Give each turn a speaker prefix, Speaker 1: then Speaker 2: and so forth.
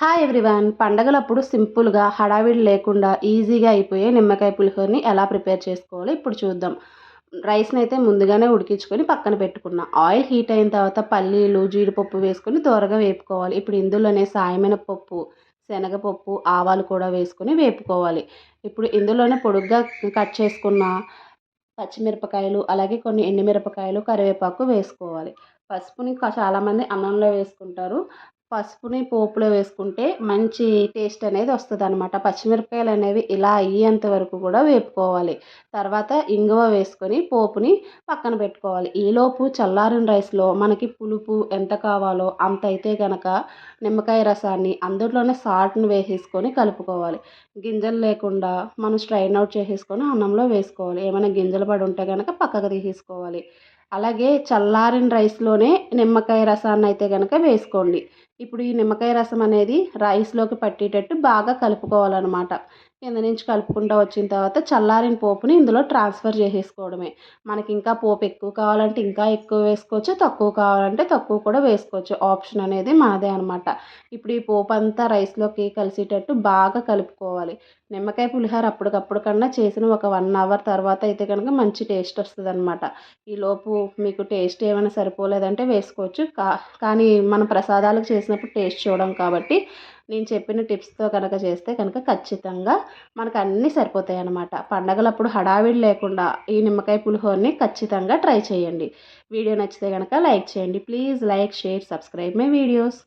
Speaker 1: Hi everyone పండగలప్పుడు సింపుల్గా హడావిడి లేకుండా ఈజీగా అయిపోయే నిమ్మకాయ పులిహోరని ఎలా ప్రిపేర్ చేసుకోవాలో ఇప్పుడు చూద్దాం. రైస్ని అయితే ముందుగానే ఉడికించుకొని పక్కన పెట్టుకున్నా. ఆయిల్ హీట్ అయిన తర్వాత పల్లీలు జీడిపప్పు వేసుకొని త్వరగా వేపుకోవాలి. ఇప్పుడు ఇందులోనే సాయమైన పప్పు శనగపప్పు ఆవాలు కూడా వేసుకొని వేపుకోవాలి. ఇప్పుడు ఇందులోనే పొడుగ్గా కట్ చేసుకున్న పచ్చిమిరపకాయలు అలాగే కొన్ని ఎండుమిరపకాయలు కరివేపాకు వేసుకోవాలి. పసుపుని చాలామంది అన్నంలో వేసుకుంటారు. పసుపుని పోపులో వేసుకుంటే మంచి టేస్ట్ అనేది వస్తుంది అనమాట పచ్చిమిరపకాయలు అనేవి ఇలా అయ్యేంత వరకు కూడా వేపుకోవాలి. తర్వాత ఇంగువ వేసుకొని పోపుని పక్కన పెట్టుకోవాలి. ఈలోపు చల్లారిన రైస్లో మనకి పులుపు ఎంత కావాలో అంత అయితే కనుక నిమ్మకాయ రసాన్ని అందులోనే సాల్ట్ని వేసేసుకొని కలుపుకోవాలి. గింజలు లేకుండా మనం స్ట్రైన్ అవుట్ చేసేసుకొని అన్నంలో వేసుకోవాలి. ఏమైనా గింజలు పడి ఉంటే కనుక పక్కకు తీసేసుకోవాలి. అలాగే చల్లారిన రైస్లోనే నిమ్మకాయ రసాన్ని అయితే కనుక వేసుకోండి. ఇప్పుడు ఈ నిమ్మకాయ రసం అనేది రైస్లోకి పట్టేటట్టు బాగా కలుపుకోవాలన్నమాట. కింద నుంచి కలుపుకుంటూ వచ్చిన తర్వాత చల్లారిన పోపుని ఇందులో ట్రాన్స్ఫర్ చేసేసుకోవడమే. మనకి ఇంకా పోపు ఎక్కువ కావాలంటే ఇంకా ఎక్కువ వేసుకోవచ్చు తక్కువ కావాలంటే తక్కువ కూడా వేసుకోవచ్చు. ఆప్షన్ అనేది మనదే అనమాట ఇప్పుడు ఈ పోపు అంతా రైస్లోకి కలిసేటట్టు బాగా కలుపుకోవాలి. నిమ్మకాయ పులిహోర అప్పటికప్పుడు కన్నా చేసిన ఒక వన్ అవర్ తర్వాత అయితే కనుక మంచి టేస్ట్ వస్తుంది అనమాట ఈలోపు మీకు టేస్ట్ ఏమైనా సరిపోలేదంటే వేసుకోవచ్చు. కా కానీ మనం ప్రసాదాలకు చేసినప్పుడు టేస్ట్ చూడడం కాబట్టి నేను చెప్పిన టిప్స్తో కనుక చేస్తే కనుక ఖచ్చితంగా మనకు అన్నీ సరిపోతాయి అన్నమాట పండగలప్పుడు హడావిడి లేకుండా ఈ నిమ్మకాయ పులిహోరని ఖచ్చితంగా ట్రై చేయండి. వీడియో నచ్చితే కనుక లైక్ చేయండి. Please like share subscribe my videos.